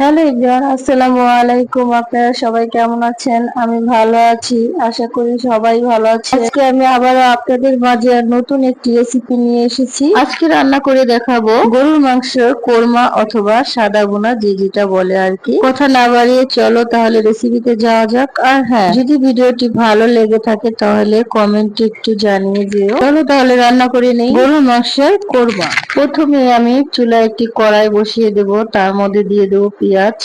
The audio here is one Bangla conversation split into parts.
হ্যালো ইব্রান আসসালামু আলাইকুম। আপনারা সবাই কেমন আছেন? আমি ভালো আছি, আশা করি সবাই ভালো আছে আজকে আমি আবারও আপনাদের মাঝে নতুন একটি রেসিপি নিয়ে এসেছি। আজকে রান্না করে দেখাবো গরুর মাংস, কোরমা অথবা সাদা বোনা যে যেটা বলে আর কি। কথা না বাড়িয়ে চলো তাহলে রেসিপিতে যাওয়া যাক। আর হ্যাঁ যদি ভিডিওটি ভালো লেগে থাকে তাহলে কমেন্টে একটু জানিয়ে দিও। চলো তাহলে রান্না করে নেই। গরুর মাংসের কোরমা। প্রথমে আমি চুলায় একটি কড়াই বসিয়ে দেব, তার মধ্যে দিয়ে দেবো পেঁয়াজ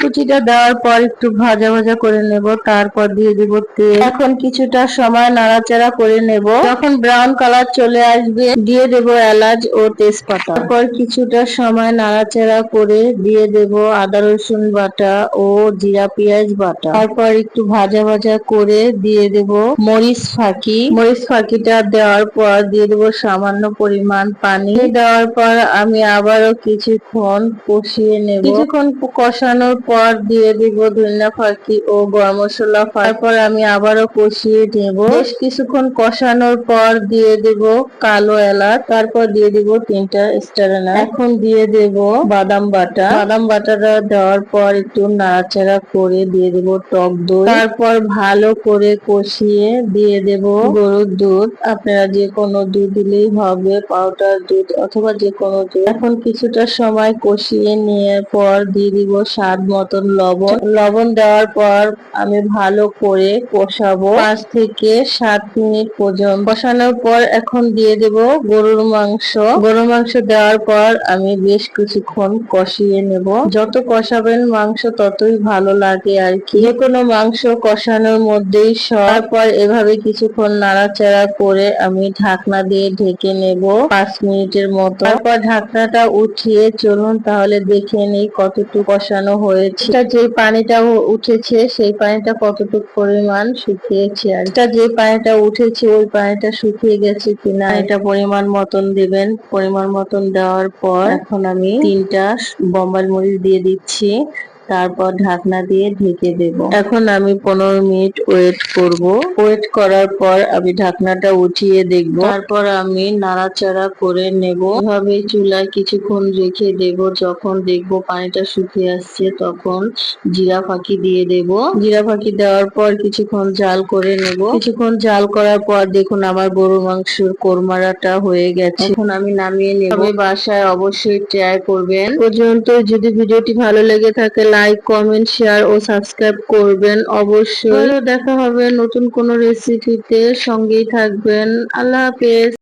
কুচিটা দেওয়ার পর একটু ভাজা ভাজা করে নেব, তারপর দিয়ে দিব তেল। এখন কিছুটা সময় নাড়াচাড়া করে নেব। যখন ব্রাউন কালার চলে আসবে, দিয়ে দেব এলাচ ও তেজপাতা। তারপর কিছুটা সময় নাড়াচাড়া করে দিয়ে দেব আদা, রসুন বাটা ও জিরা পেঁয়াজ বাটা। তারপর একটু ভাজা ভাজা করে দিয়ে দেব মরিচ ফাঁকি। মরিচ ফাঁকিটা দেওয়ার পর দিয়ে দেব সামান্য পরিমাণ পানি। দেওয়ার পর আমি আবারও কিছুক্ষণ কষিয়ে নেব। কিছুক্ষণ কষানোর পর দিয়ে দিব ধনিয়া ফাঁকি ও গরম মশলা। তারপর আমি আবারও কষিয়ে নেব। বেশ কিছুক্ষণ কষানোর পর দিয়ে দেব কালো এলাচ। তারপর দিয়ে দিব তিনটা স্টার এখন দিয়ে দেব বাদাম বাটা। বাদাম বাটাটা দেওয়ার পর একটু নাড়াচাড়া করে দিয়ে দেব টক দই। তারপর ভালো করে কষিয়ে দিয়ে দেব গরুর দুধ। আপনারা যে কোনো দুধ দিলেই হবে, পাউডার দুধ অথবা যে কোনো দুধ। এখন কিছুটা সময় কষিয়ে নিয়ে পর দিয়ে দিব, স্বাদ মতন লবণ। লবণ দেওয়ার পর আমি ভালো করে কষাবো। পাঁচ থেকে সাত মিনিট পর্যন্ত কষানোর পর এখন দিয়ে দেব গরুর মাংস। গরুর মাংস দেওয়ার পর আমি বেশ কিছুক্ষণ কষিয়ে নেব। যত কষাবেন মাংস ততই ভালো লাগে আর কি। যে কোনো মাংস কষানোর মধ্যেই সব। পর এভাবে কিছুক্ষণ নাড়াচাড়া করে আমি ঢাকনা দিয়ে ঢেকে নেব পাঁচ মিনিটের মতো। তারপর ঢাকনাটা উঠিয়ে চলুন তাহলে দেখে নেই কতটুকু কষানো হয়েছে। এটা যে পানিটা উঠেছে সেই পানিটা কতটুকু পরিমাণ শুকিয়েছে আর এটা যে পানিটা উঠেছে ওই পানিটা শুকিয়ে গেছে কিনা এটা পরিমাণ মতন দেবেন। পরিমাণ মতন দেওয়ার পর এখন আমি তিনটা বম্বাল মরিচ দিয়ে দিচ্ছি। তারপর ঢাকনা দিয়ে ঢেকে দেব। এখন আমি পনেরো মিনিট ওয়েট করব। ওয়েট করার পর আমি ঢাকনাটা উঠিয়ে দেখব। তারপর আমি নাড়াচাড়া করে নেব। এভাবে চুলায় কিছুক্ষণ রেখে দেব। যখন দেখব পানিটা শুকিয়ে আসছে, তখন জিরা ফাঁকি দিয়ে দেব। জিরা ফাঁকি দেওয়ার পর কিছুক্ষণ জাল করে নেব। কিছুক্ষণ জাল করার পর দেখুন আমার গরু মাংসের কোরমারাটা হয়ে গেছে। এখন আমি নামিয়ে নেব। বাসায় অবশ্যই ট্রাই করবেন। পর্যন্ত যদি ভিডিওটি ভালো লেগে থাকে লাইক কমেন্ট শেয়ার ও সাবস্ক্রাইব করবেন অবশ্যই। দেখা হবে নতুন কোনো রেসিপিতে সঙ্গেই থাকবেন। আল্লাহ হাফেজ।